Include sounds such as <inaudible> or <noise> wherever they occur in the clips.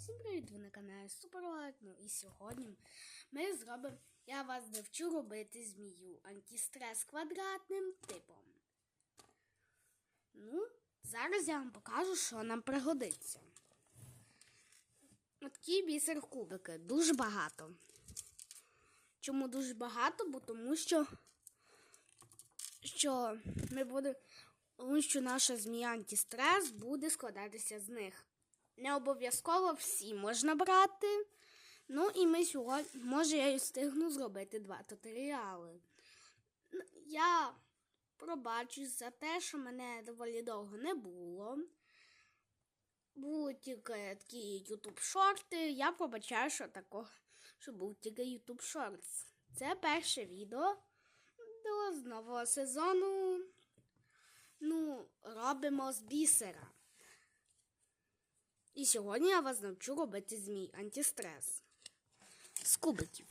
Всім привіт, ви на каналі Суперлайк. Ну і сьогодні ми зробимо. Я вас навчу робити змію антистрес квадратним типом. Ну, зараз я вам покажу, що нам пригодиться. Такі бісер кубики. Дуже багато. Чому дуже багато? Бо тому що, що ми будемо. Тому що наша змія антистрес буде складатися з них. Не обов'язково всі можна брати. Ну і ми сьогодні, може, я і встигну зробити два туторіали. Я пробачусь за те, що мене доволі довго не було. Були тільки такі YouTube шорти. Я пробачаю, що такого, що був тільки YouTube Shorts. Це перше відео до нового сезону. Ну, робимо з бісера. І сьогодні я вас навчу робити змій антистрес з кубиків.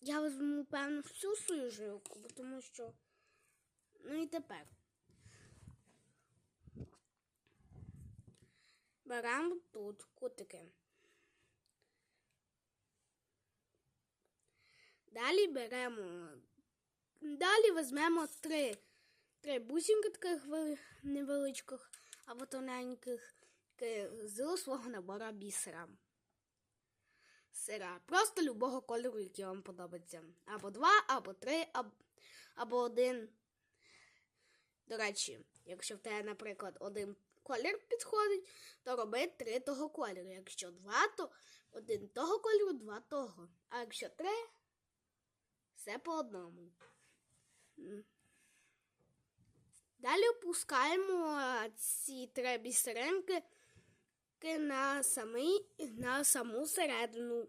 Я візьму, певно, всю свою жилку, тому що. Ну і тепер. Беремо тут кутики. Далі беремо. Далі візьмемо три, три бусинки таких невеличких або тоненьких з свого набора бісера. Сира. Просто любого кольору, який вам подобається. Або два, або три, або, або один. До речі, якщо в тебе, наприклад, один колір підходить, то роби три того кольору. Якщо два, то один того кольору, два того. А якщо три, все по одному. Далі опускаємо ці три бісеринки на, на саму середину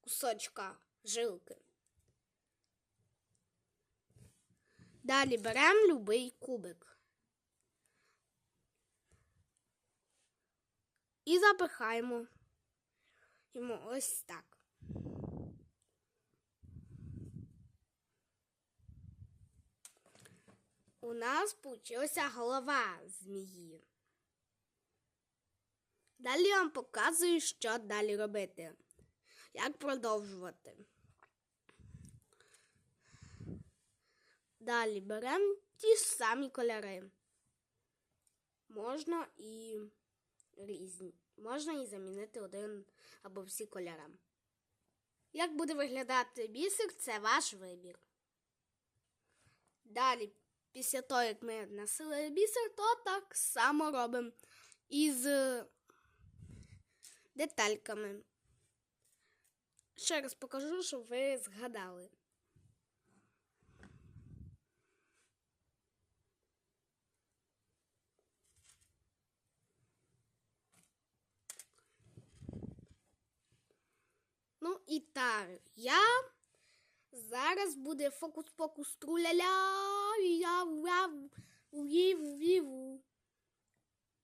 кусочка жилки. Далі беремо любий кубик. І запихаємо йому ось так. У нас получилася голова змії. Далі я вам показую, що далі робити. Як продовжувати. Далі беремо ті ж самі кольори. Можна і різні. Можна і замінити один або всі кольори. Як буде виглядати бісер, це ваш вибір. Далі, після того, як ми насили бісер, то так само робимо із е, детальками. Ще раз покажу, щоб ви згадали. Ну і так, я зараз буде фокус-покус труляля. я вів.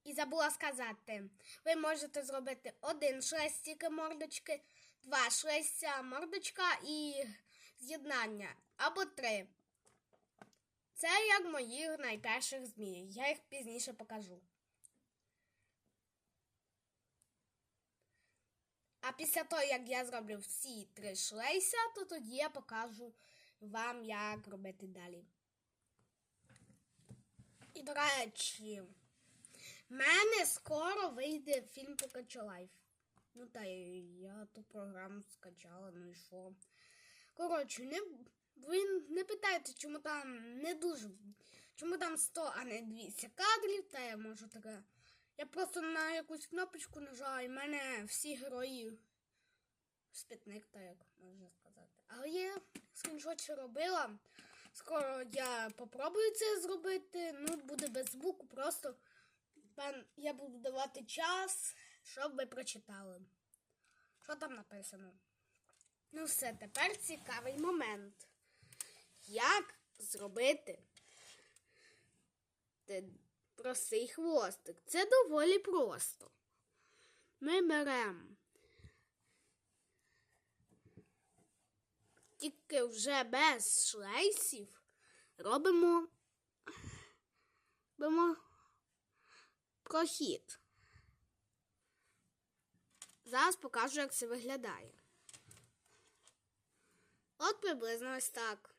І забула сказати, ви можете зробити один шлестик мордочки, два шлестя мордочка і з'єднання або три. Це як моїх найперших змій. Я їх пізніше покажу. А після того, як я зроблю всі три шлейся, то тоді я покажу вам, як робити далі. І, до речі, в мене скоро вийде фільм Покача Лайф. Ну та я ту програму скачала, ну і що. Коротше, не, ви не питайте, чому там не дуже. Чому там 100, а не 200 кадрів, та я можу таке. Я просто на якусь кнопочку нажала, і в мене всі герої спитник, так як можна сказати. Але я скріншот робила. Скоро я попробую це зробити. Ну, буде без звуку, просто я буду давати час, щоб ви прочитали. Що там написано? Ну, все, тепер цікавий момент. Як зробити простий хвостик? Це доволі просто. Ми беремо тільки вже без шлейсів робимо, робимо прохід. Зараз покажу, як це виглядає. От приблизно ось так.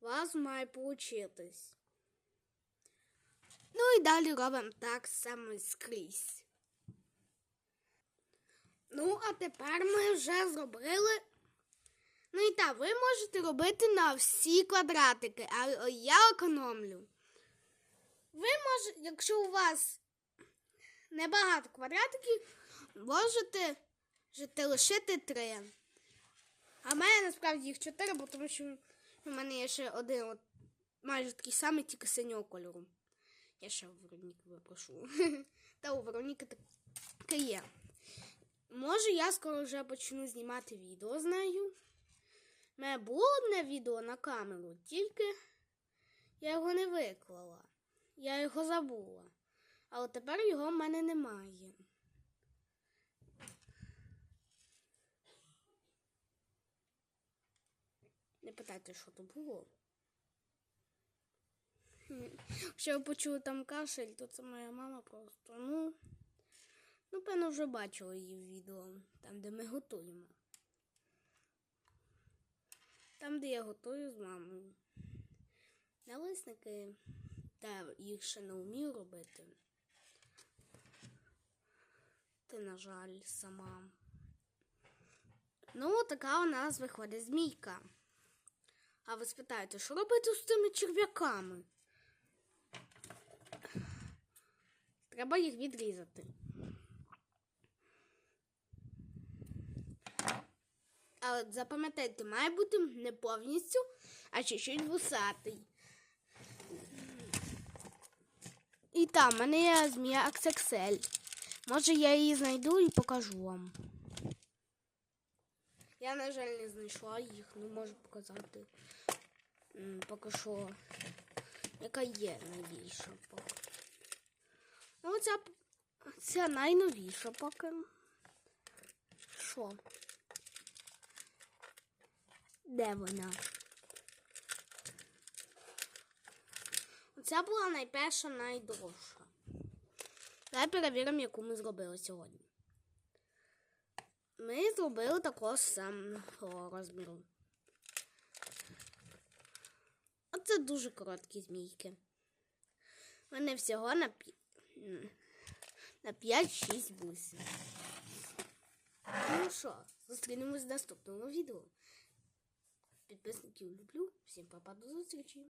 У вас має получитись. І далі робимо так само скрізь. Ну, а тепер ми вже зробили. Ну і так, ви можете робити на всі квадратики, а я економлю. Ви можете, якщо у вас небагато квадратиків, можете жити лишити три. А в мене насправді їх чотири, бо тому що в мене є ще один от, майже такий самий, тільки синього кольору. Я ще у Вероніки випрошу. <laughs> Та у Вероніки таке є. Може, я скоро вже почну знімати відео з нею. У мене було одне відео на камеру, тільки я його не виклала. Я його забула. Але тепер його в мене немає. Не питайте, що то було. Якщо ви почули там кашель, то це моя мама просто. Ну, ну певно, вже бачила її в відео, там, де ми готуємо. Там, де я готую з мамою. Налисники, та їх ще не вмію робити. Ти, на жаль, сама. Ну, така у нас виходить змійка. А ви спитаєте, що робити з тими черв'яками? Треба їх відрізати. Але запам'ятайте, має бути не повністю, а чуть-чуть вусатий. І там в мене є змія XXL. Може я її знайду і покажу вам. Я, на жаль, не знайшла їх, ну можу показати. Поки що, яка є найбільша. Ну, ця, найновіша поки. Що? Де вона? Оця була найперша, найдовша. Давай перевіримо, яку ми зробили сьогодні. Ми зробили такого самого розміру. Оце дуже короткі змійки. Вони всього на пі... на 5-6 бусин. Ну що, зустрінемось в наступному відео. Підписників люблю. Всім па-па, до зустрічі!